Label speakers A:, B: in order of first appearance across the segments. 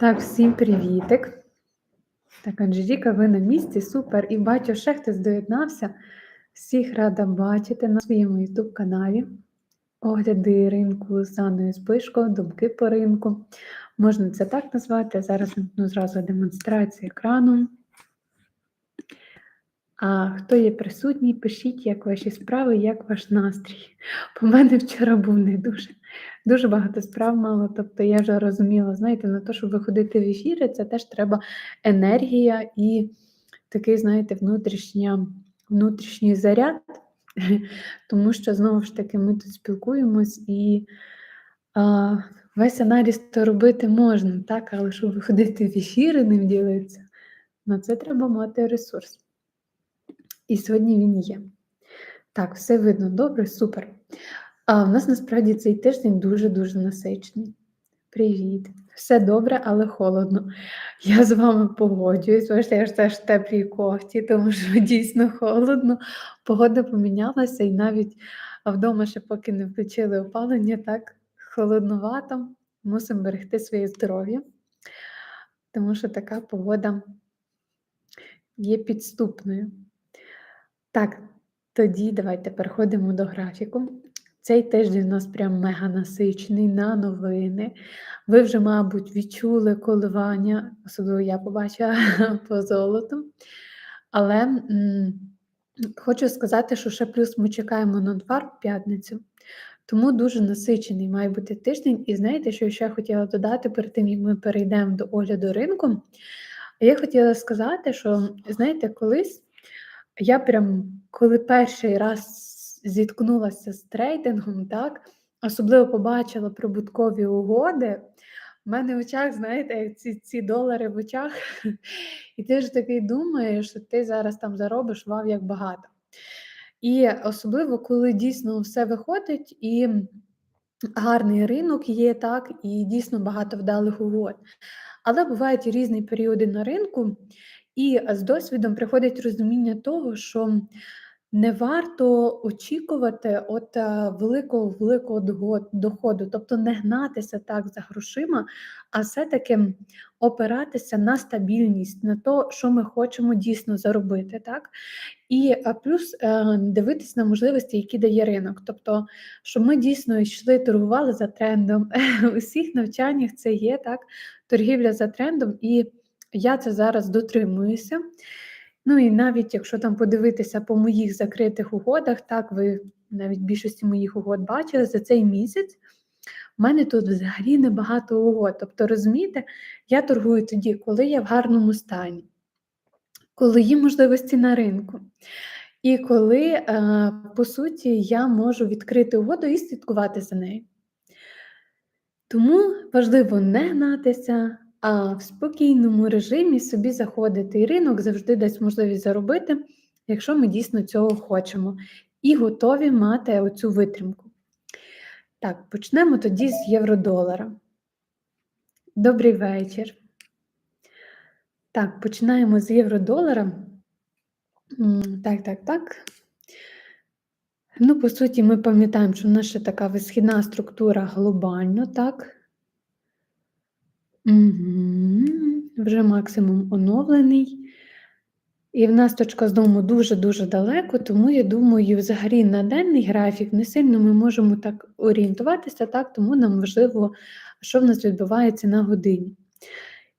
A: Так, всім привітик. Так, Анжеліка, ви на місці, супер. І бачу, ще хтось доєднався. Всіх рада бачити на своєму YouTube каналі. Огляди ринку з Анною Спишко, думки по ринку. Можна це так назвати. Зараз ну, зразу демонстрацію екрану. А хто є присутній, пишіть, як ваші справи, як ваш настрій. По мене вчора був не дуже. Дуже багато справ мало. Тобто я вже розуміла, знаєте, на те, щоб виходити в ефіри, це теж треба енергія і такий, знаєте, внутрішня, внутрішній заряд. Тому що знову ж таки ми тут спілкуємось і а, весь аналіз то робити можна, так, але щоб виходити в ефіри, ним ділитися, на це треба мати ресурс. І сьогодні він є. Так, все видно добре, супер. А в нас насправді цей тиждень дуже-дуже насичений. Привіт! Все добре, але холодно. Я з вами погоджуюсь, бачите, я ж теж в теплій кофті, тому що дійсно холодно. Погода помінялася, і навіть вдома ще поки не включили опалення, так холодновато. Мусимо берегти своє здоров'я, тому що така погода є підступною. Так, тоді давайте переходимо до графіку. Цей тиждень у нас прям мега насичений на новини. Ви вже, мабуть, відчули коливання, особливо я побачила по золоту. Але м хочу сказати, що ще плюс ми чекаємо на двар в п'ятницю, тому дуже насичений має бути тиждень. І знаєте, що я ще хотіла додати перед тим, як ми перейдемо до огляду ринку. Я хотіла сказати, що, знаєте, колись я прям коли перший раз зіткнулася з трейдингом, так, особливо побачила прибуткові угоди. У мене в очах, знаєте, ці ці долари в очах, і ти ж такий думаєш, що ти зараз там заробиш вау, як багато. І особливо, коли дійсно все виходить, і гарний ринок є, так, і дійсно багато вдалих угод. Але бувають різні періоди на ринку, і з досвідом приходить розуміння того, що не варто очікувати от е, великого великого доходу, тобто не гнатися так за грошима, а все-таки опиратися на стабільність, на те, що ми хочемо дійсно заробити. так? І е, плюс е, дивитись на можливості, які дає ринок. Тобто, щоб ми дійсно йшли, торгували за трендом. У всіх навчаннях це є так, торгівля за трендом, і я це зараз дотримуюся. Ну і навіть якщо там подивитися по моїх закритих угодах, так ви навіть більшості моїх угод бачили за цей місяць. У мене тут взагалі небагато угод. Тобто, розумієте, я торгую тоді, коли я в гарному стані, коли є можливості на ринку. І коли, е, по суті, я можу відкрити угоду і слідкувати за нею. Тому важливо не гнатися, а в спокійному режимі собі заходити. І ринок завжди дасть можливість заробити, якщо ми дійсно цього хочемо, і готові мати оцю витримку. Так, почнемо тоді з євро-долара. Добрий вечір. Так, починаємо з євро-долара. Так, так, так. Ну, по суті, ми пам'ятаємо, що в нас ще така висхідна структура глобально, так? Угу. Вже максимум оновлений. І в нас точка з дому дуже-дуже далеко, тому я думаю, взагалі на денний графік не сильно ми можемо так орієнтуватися, так, тому нам важливо, що в нас відбувається на годині.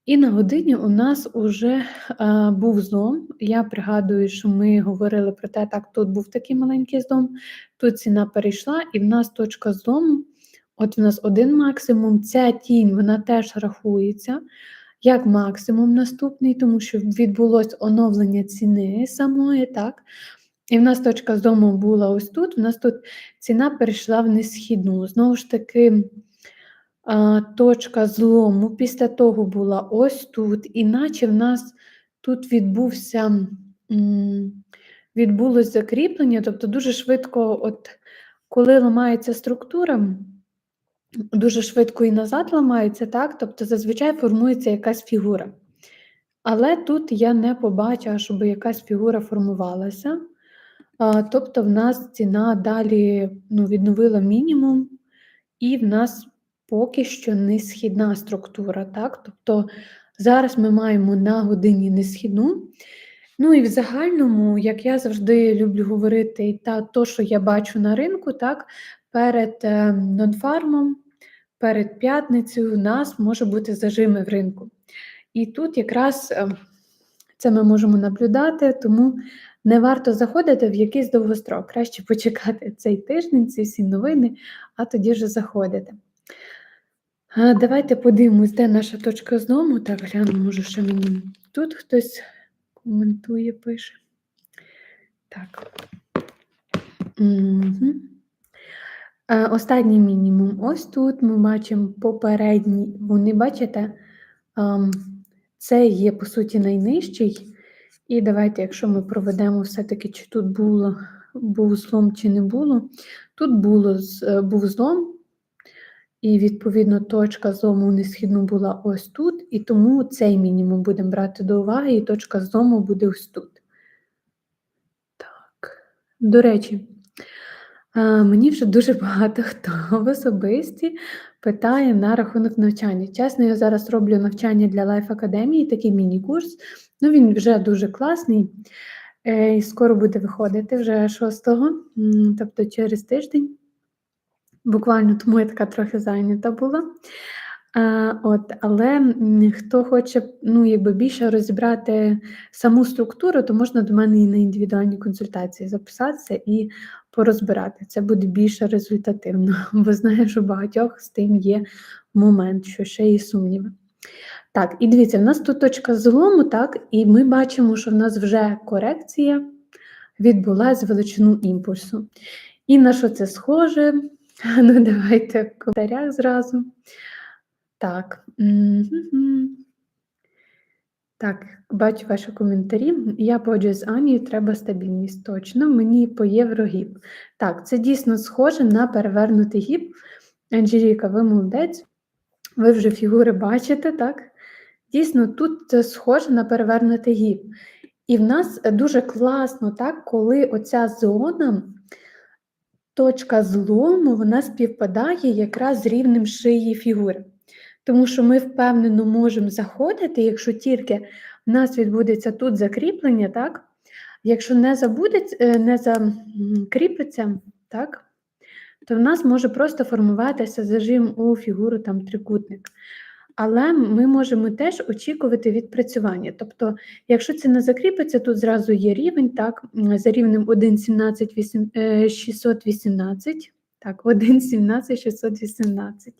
A: І на годині у нас вже а, був злом. Я пригадую, що ми говорили про те, так, тут був такий маленький злом, тут ціна перейшла, і в нас точка злому От у нас один максимум, ця тінь вона теж рахується як максимум наступний, тому що відбулось оновлення ціни самої, так? І в нас точка з дому була ось тут. У нас тут ціна перейшла в несхідну. Знову ж таки, точка злому після того була ось тут, іначе в нас тут відбувся, відбулось закріплення, тобто дуже швидко, от коли ламається структура, дуже швидко і назад ламається, так? Тобто зазвичай формується якась фігура. Але тут я не побачила, щоб якась фігура формувалася. Тобто, в нас ціна далі ну, відновила мінімум, і в нас поки що не східна структура, так? Тобто зараз ми маємо на годині несхідну. Ну і в загальному, як я завжди люблю говорити, та то, що я бачу на ринку, так, перед е, нонфармом, перед п'ятницею у нас може бути зажими в ринку. І тут якраз е, це ми можемо наблюдати, тому не варто заходити в якийсь довгострок. Краще почекати цей тиждень, ці всі новини, а тоді вже заходити. Давайте подивимось, де наша точка злому. Так, гляну, може, що мені тут хтось коментує, пише. Так. Угу. Останній мінімум. Ось тут ми бачимо попередній. Вони, бачите, ем, це є, по суті, найнижчий. І давайте, якщо ми проведемо все-таки, чи тут було, був злом, чи не було. Тут було, е, був злом, і, відповідно, точка злому несхідну була ось тут, і тому цей мінімум будемо брати до уваги, і точка злому буде ось тут. Так, до речі, мені вже дуже багато хто в особисті питає на рахунок навчання. Чесно, я зараз роблю навчання для Life Академії, такий міні-курс. Ну, він вже дуже класний. Е, і скоро буде виходити вже 6-го, тобто через тиждень. Буквально тому я така трохи зайнята була. А, от, Але хто хоче ну, якби більше розібрати саму структуру, то можна до мене і на індивідуальні консультації записатися і порозбирати. Це буде більше результативно, бо знаю, що багатьох з тим є момент, що ще є сумніви. Так, і дивіться, в нас тут точка злому, так, і ми бачимо, що в нас вже корекція відбулася з величину імпульсу. І на що це схоже? Ну, давайте в коментарях зразу. Так. Так, бачу ваші коментарі. Я погоджуюсь з Анією, треба стабільність. Точно, мені по єврогіп. Так, це дійсно схоже на перевернутий гіп. Анжеліка, ви молодець. Ви вже фігури бачите, так? Дійсно, тут це схоже на перевернутий гіп. І в нас дуже класно, так, коли оця зона точка злому вона співпадає якраз з рівнем шиї фігури. Тому що ми впевнено можемо заходити, якщо тільки в нас відбудеться тут закріплення, так? Якщо не забудеться, е, не закріпиться, так, то в нас може просто формуватися зажим у фігуру там трикутник. Але ми можемо теж очікувати відпрацювання. Тобто, якщо це не закріпиться, тут зразу є рівень, так, за рівнем 1,17,618, е, так, 1,17,618, ем,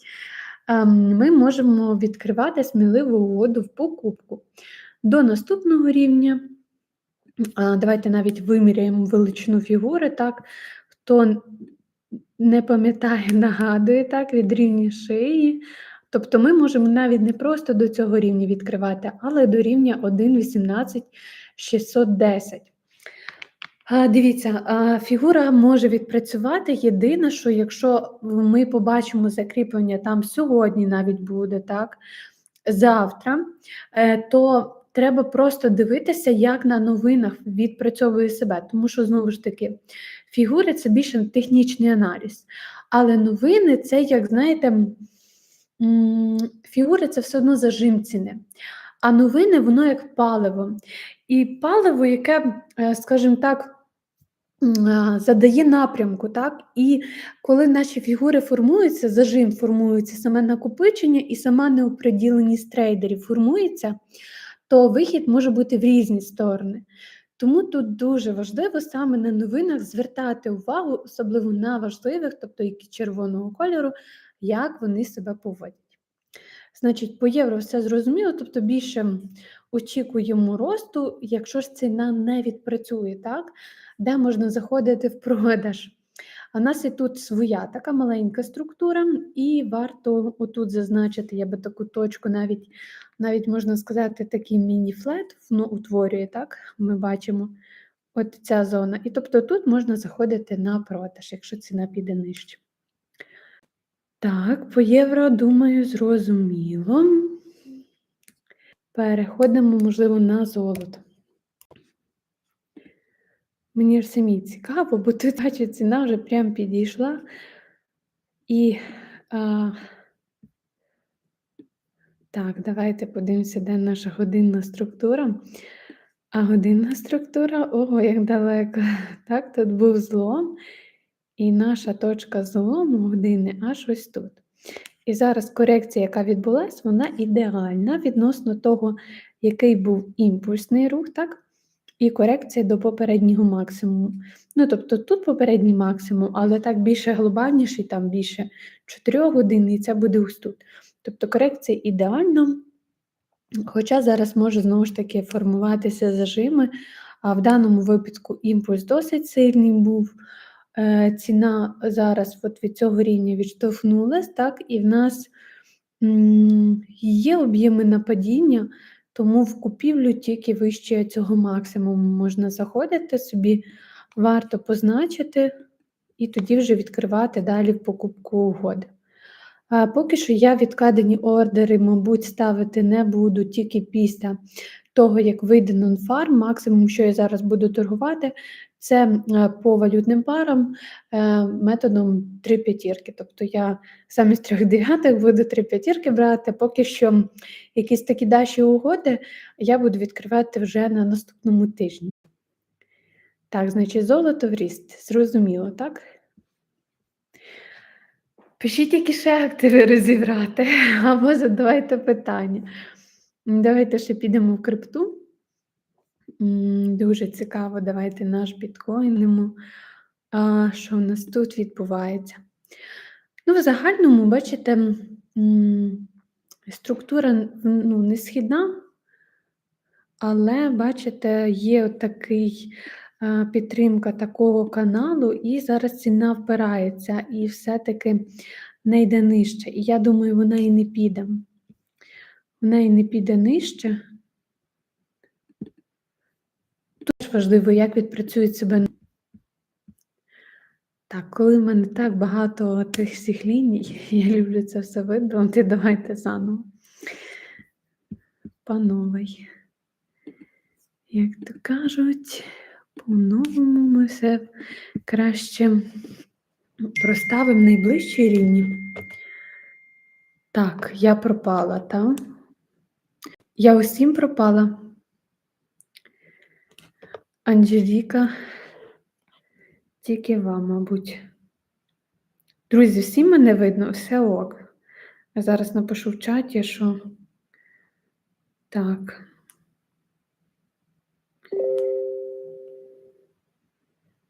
A: ми можемо відкривати сміливу угоду в покупку. До наступного рівня, давайте навіть виміряємо величину фігури, так, хто не пам'ятає, нагадує так, від рівня шиї. Тобто ми можемо навіть не просто до цього рівня відкривати, але до рівня 1,18,610. Дивіться, фігура може відпрацювати. Єдине, що якщо ми побачимо закріплення там сьогодні навіть буде, так, завтра, е, то треба просто дивитися, як на новинах відпрацьовує себе. Тому що, знову ж таки, фігури це більше технічний аналіз. Але новини це, як знаєте, фігури це все одно зажим ціни. А новини, воно як паливо. І паливо, яке, е, скажімо так, задає напрямку, так? І коли наші фігури формуються, зажим формується, саме накопичення і сама неоприділеність трейдерів формується, то вихід може бути в різні сторони. Тому тут дуже важливо саме на новинах звертати увагу, особливо на важливих, тобто які червоного кольору, як вони себе поводять. Значить, по євро все зрозуміло, тобто більше очікуємо росту, якщо ж ціна не відпрацює, так? Де можна заходити в продаж. В нас і тут своя така маленька структура, і варто отут зазначити, я би таку точку, навіть навіть можна сказати, такий міні-флет воно утворює, так? Ми бачимо от ця зона. І тобто тут можна заходити на продаж, якщо ціна піде нижче. Так, по євро, думаю, зрозуміло. Переходимо, можливо, на золото. Мені ж самі цікаво, бо тут бачу, ціна вже прям підійшла. І а, Так, давайте подивимося, де наша годинна структура. А годинна структура, ого, як далеко. Так, тут був злом, і наша точка злому години аж ось тут. І зараз корекція, яка відбулася, вона ідеальна відносно того, який був імпульсний рух, так? І корекція до попереднього максимуму. Ну, тобто тут попередній максимум, але так більше глобальніший, там більше 4 годин, і це буде ось тут. Тобто корекція ідеальна, хоча зараз може знову ж таки формуватися зажими, а в даному випадку імпульс досить сильний був. Е, ціна зараз от від цього рівня відштовхнулась, так, і в нас є об'єми на падіння, тому в купівлю тільки вище цього максимуму можна заходити собі, варто позначити, і тоді вже відкривати далі покупку угоди. А Поки що я відкладені ордери, мабуть, ставити не буду тільки після того, як вийде нонфарм. Максимум, що я зараз буду торгувати, це е, по валютним парам е, методом 3 п'ятірки. Тобто я замість трьох дев'ятих буду 3 п'ятірки брати. Поки що якісь такі даші угоди я буду відкривати вже на наступному тижні. Так, значить, золото в ріст. Зрозуміло, так? Пишіть, які ще активи розібрати, або задавайте питання. Давайте ще підемо в крипту. Дуже цікаво, давайте наш біткоїнимо. Що в нас тут відбувається? Ну, в загальному, бачите, структура ну, не східна, але, бачите, є такий підтримка такого каналу, і зараз ціна впирається, і все-таки не йде нижче. І я думаю, вона і не піде. Вона і не піде нижче. Тут важливо, як відпрацюють себе. Так, коли в мене так багато тих всіх ліній, я люблю це все видумати, давайте заново. Пановий. Як то кажуть, по-новому ми все краще проставимо найближчі рівні. Так, я пропала, так? Я усім пропала. Анжеліка, тільки вам, мабуть. Друзі, всім мене видно, все ок. Я зараз напишу в чаті, що так.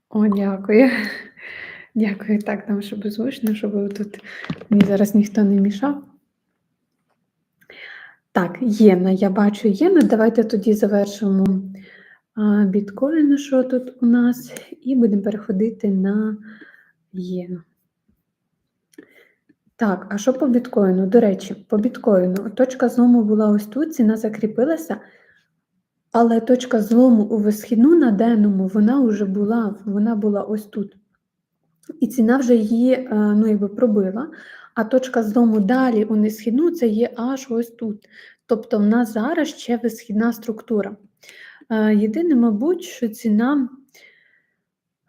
A: О, дякую. Дякую. Так, там, щоб звучно, щоб тут мені зараз ніхто не мішав. Так, єна, я бачу єна. Давайте тоді завершимо біткоїни, що тут у нас, і будемо переходити на єну. Так, а що по біткоїну? До речі, по біткоїну точка злому була ось тут, ціна закріпилася. Але точка злому у висхідну на денному вона вже була, вона була ось тут. І ціна вже її е, ну, якби пробила, а точка злому далі у несхідну це є аж ось тут. Тобто в нас зараз ще висхідна структура. Е, єдине, мабуть, що ціна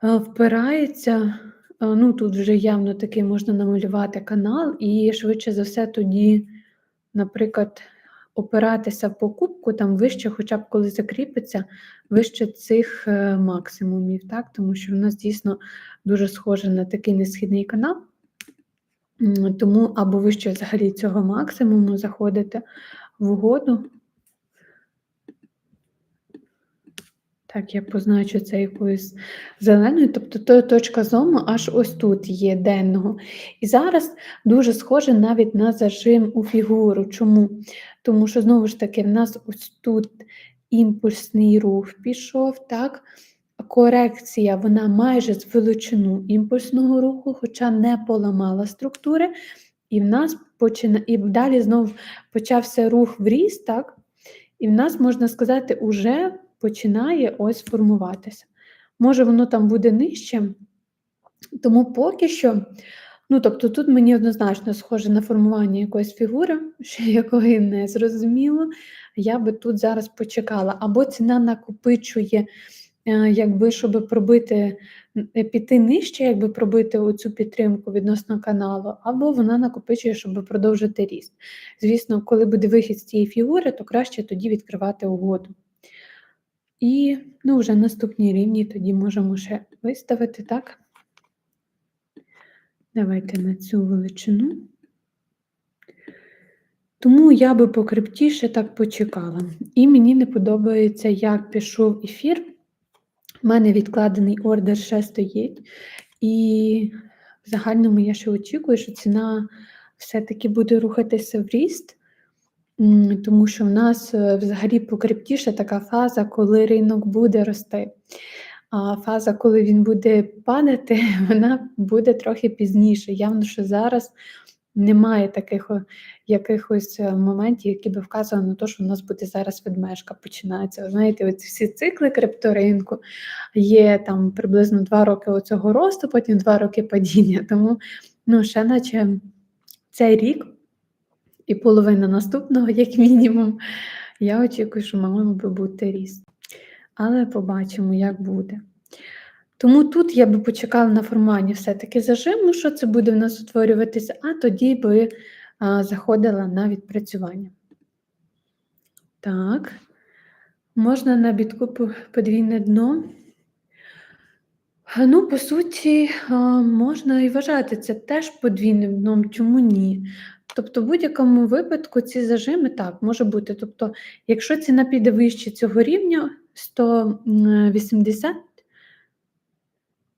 A: е, впирається, ну тут вже явно таки можна намалювати канал, і швидше за все тоді, наприклад, опиратися в покупку там вище, хоча б коли закріпиться, вище цих е, максимумів, так? тому що в нас дійсно дуже схоже на такий несхідний канал. Тому або вище взагалі цього максимуму заходите в угоду. Так, я позначу це якоюсь зеленою, тобто то точка зому аж ось тут є денного. І зараз дуже схоже навіть на зажим у фігуру. Чому? Тому що, знову ж таки, в нас ось тут імпульсний рух пішов, так? Корекція, вона майже з величину імпульсного руху, хоча не поламала структури, і в нас почина... і далі знову почався рух в ріст, так? І в нас, можна сказати, уже починає ось формуватися. Може, воно там буде нижче, тому поки що, ну тобто, тут мені однозначно схоже на формування якоїсь фігури, ще якої не зрозуміло. Я би тут зараз почекала. Або ціна накопичує е, якби, щоб пробити, е, піти нижче, якби пробити оцю підтримку відносно каналу, або вона накопичує, щоб продовжити ріст. Звісно, коли буде вихід з цієї фігури, то краще тоді відкривати угоду. І ну, вже наступні рівні тоді можемо ще виставити, так? Давайте на цю величину. Тому я би покриптіше так почекала. І мені не подобається, як пішов ефір. У мене відкладений ордер ще стоїть. І в загальному я ще очікую, що ціна все-таки буде рухатися в ріст, тому що в нас е, взагалі покриптіше така фаза, коли ринок буде рости. А фаза, коли він буде падати, вона буде трохи пізніше. Явно, що зараз немає таких якихось е, моментів, які би вказували на те, що в нас буде зараз ведмежка починається. Знаєте, оці всі цикли крипторинку є там приблизно два роки оцього росту, потім два роки падіння. Тому ну, ще наче цей рік і половина наступного, як мінімум, я очікую, що мав би бути ріст. Але побачимо, як буде. Тому тут я би почекала на формування все-таки зажиму, що це буде в нас утворюватися, а тоді би а, заходила на відпрацювання. Так, можна на бітку подвійне дно. Ну, по суті, можна і вважати це теж подвійним дном, чому ні? Тобто, в будь-якому випадку ці зажими так може бути. Тобто, якщо ціна піде вище цього рівня 180,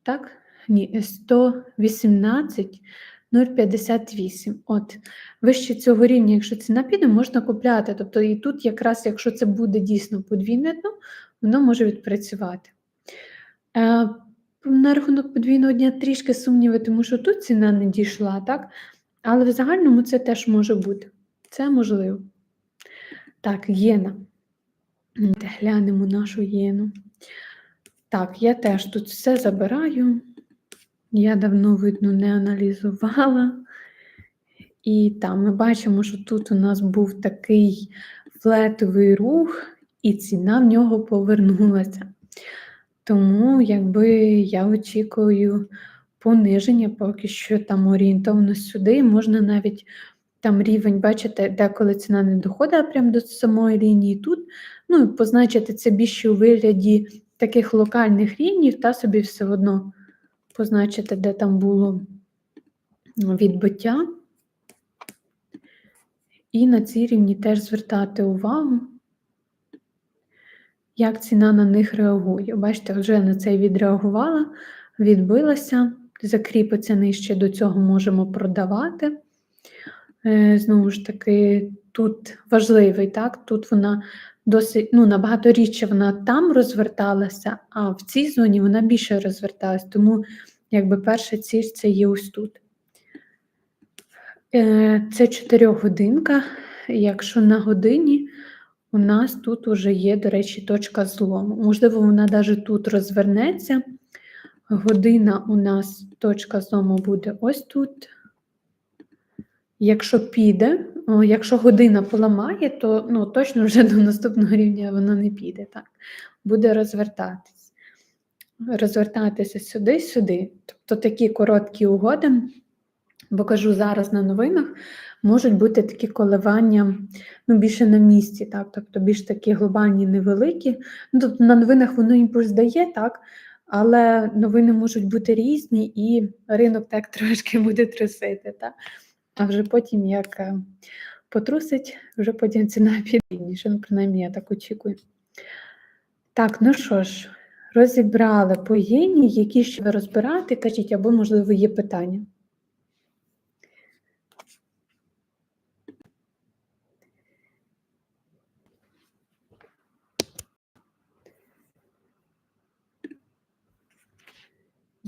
A: так? Ні, 118 0,58. От, вище цього рівня, якщо ціна піде, можна купляти. Тобто, і тут якраз, якщо це буде дійсно подвійне дно, воно може відпрацювати. Е, на рахунок подвійного дня трішки сумніви, тому що тут ціна не дійшла, так? Але в загальному це теж може бути. Це можливо. Так, єна. Глянемо нашу єну. Так, я теж тут все забираю. Я давно, видно, не аналізувала. І там ми бачимо, що тут у нас був такий флетовий рух, і ціна в нього повернулася. Тому, якби я очікую пониження, поки що там орієнтовно сюди, можна навіть там рівень, бачите, деколи ціна не доходить прямо до самої лінії тут. Ну і позначити це більше у вигляді таких локальних рівнів, та собі все одно позначити, де там було відбиття. І на ці рівні теж звертати увагу, як ціна на них реагує. Бачите, вже на це відреагувала, відбилася, закріпиться нижче, до цього можемо продавати. Е, Знову ж таки, тут важливий, так? Тут вона досить, ну, набагато рідше вона там розверталася, а в цій зоні вона більше розверталась. Тому, якби перша ціль це є ось тут. Е, Це 4 годинка. Якщо на годині у нас тут уже є, до речі, точка злому. Можливо, вона навіть тут розвернеться. Година у нас точка злому буде ось тут. Якщо піде, якщо година поламає, то ну, точно вже до наступного рівня воно не піде. Так? Буде розвертатись. Розвертатися сюди, сюди. Тобто такі короткі угоди, бо кажу, зараз на новинах можуть бути такі коливання ну, більше на місці, так? тобто більш такі глобальні, невеликі. Ну, тобто на новинах воно імпульс дає, так? Але новини можуть бути різні, і ринок так трошки буде трусити. Та? А вже потім, як е, потрусить, вже потім ціна підніше. Ну, принаймні, я так очікую. Так, ну що ж, розібрали по єні, які ще розбирати, кажіть, або, можливо, є питання.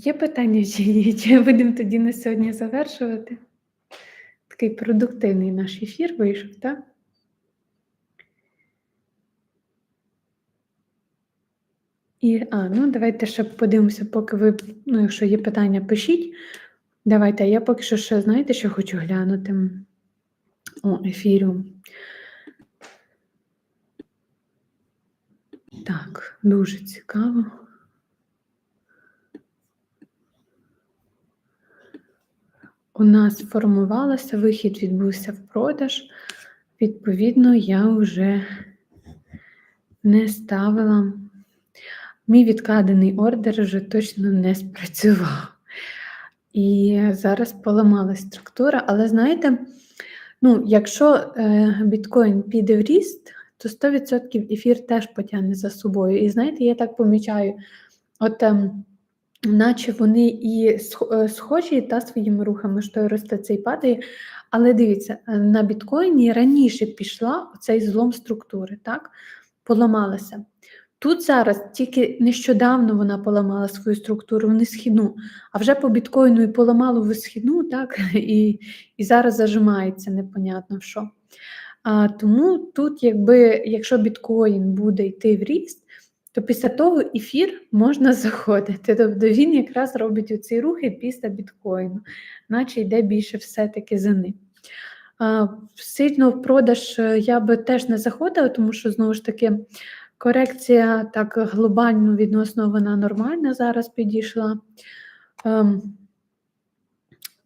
A: Є питання чи ні? Чи будемо тоді на сьогодні завершувати? Такий продуктивний наш ефір вийшов, так? І, а, ну давайте ще подивимося, поки ви, ну, якщо є питання, пишіть. Давайте, я поки що ще, знаєте, що хочу глянути? О, ефіру. Так, дуже цікаво. У нас формувалася, вихід відбувся в продаж. Відповідно, я вже не ставила. Мій відкладений ордер вже точно не спрацював. І зараз поламалась структура, але знаєте, ну, якщо е, біткоін піде в ріст, то 100% ефір теж потягне за собою. І знаєте, я так помічаю, от ем, наче вони і е, схожі та своїми рухами, що росте, цей падає. Але дивіться, е, на біткоїні раніше пішла оцей злом структури, так? Поламалася. Тут зараз тільки нещодавно вона поламала свою структуру несхідну, а вже по біткоїну і поламало в східну, так, і, і зараз зажимається непонятно в що. А, тому тут, якби, якщо біткоін буде йти в ріст, то після того ефір можна заходити. Тобто він якраз робить оці рухи після біткоїну, наче йде більше все-таки за ним. Сильно в продаж е, я би теж не заходила, тому що знову ж таки корекція так глобально відносно вона нормальна зараз підійшла. Ем,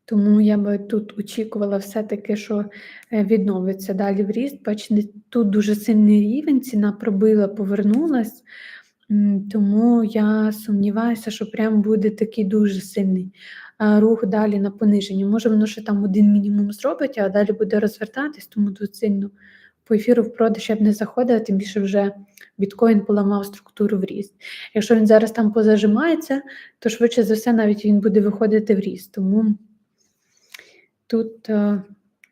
A: тому я би тут очікувала все-таки, що е, відновиться далі в ріст. Бачите, тут дуже сильний рівень, ціна пробила, повернулась. Тому я сумніваюся, що прям буде такий дуже сильний рух далі на пониження. Може, воно ще там один мінімум зробить, а далі буде розвертатись, тому тут сильно по ефіру в продаж я б не заходила, тим більше вже біткоін поламав структуру в ріст. Якщо він зараз там позажимається, то швидше за все навіть він буде виходити в ріст. Тому тут, е,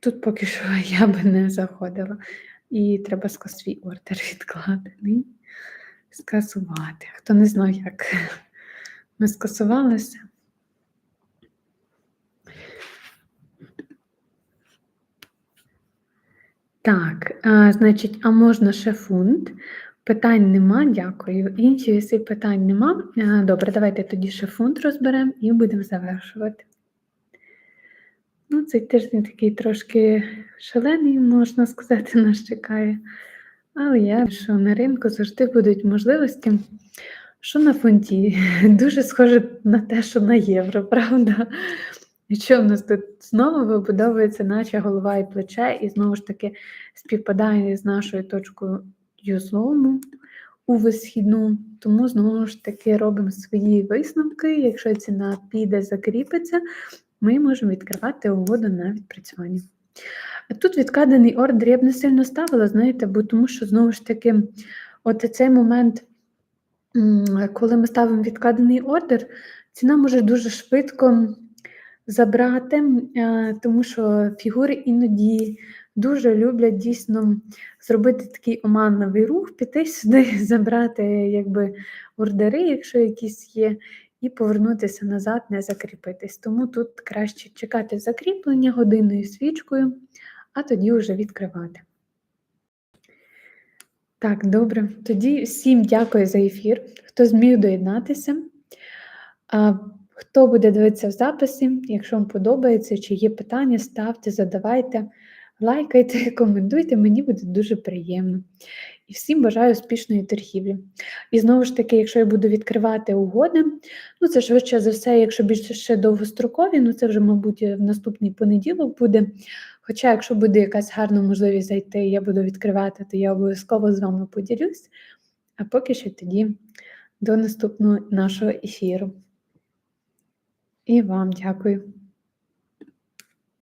A: тут поки що я би не заходила. І треба ска- свій ордер відкладений. Скасувати. Хто не знав, як ми скасувалися. Так, а, значить, а можна ще фунт? Питань нема, дякую. Інші якщо питань нема. А, Добре, давайте тоді ще фунт розберемо і будемо завершувати. Ну, цей тиждень такий трошки шалений, можна сказати, нас чекає. Але я що на ринку завжди будуть можливості. Що на фунті? Дуже схоже на те, що на євро, правда? І що в нас тут знову вибудовується наче голова і плече, і знову ж таки співпадає з нашою точкою злому у висхідну. Тому знову ж таки робимо свої висновки. Якщо ціна піде, закріпиться, ми можемо відкривати угоду на відпрацювання. А тут відкладений ордер я б не сильно ставила, знаєте, бо тому що знову ж таки, от цей момент, коли ми ставимо відкладений ордер, ціна може дуже швидко забрати, е, тому що фігури іноді дуже люблять дійсно зробити такий оманливий рух, піти сюди, забрати якби ордери, якщо якісь є, і повернутися назад, не закріпитись. Тому тут краще чекати закріплення годинною свічкою, а тоді вже відкривати. Так, добре. Тоді всім дякую за ефір, хто зміг доєднатися. Хто буде дивитися в записі, якщо вам подобається, чи є питання, ставте, задавайте, лайкайте, коментуйте, мені буде дуже приємно. І всім бажаю успішної торгівлі. І знову ж таки, якщо я буду відкривати угоди, ну це швидше за все, якщо більше ще довгострокові, ну це вже, мабуть, в наступний понеділок буде. Хоча, якщо буде якась гарна можливість зайти, я буду відкривати, то я обов'язково з вами поділюсь. А поки що тоді до наступного нашого ефіру. І вам дякую.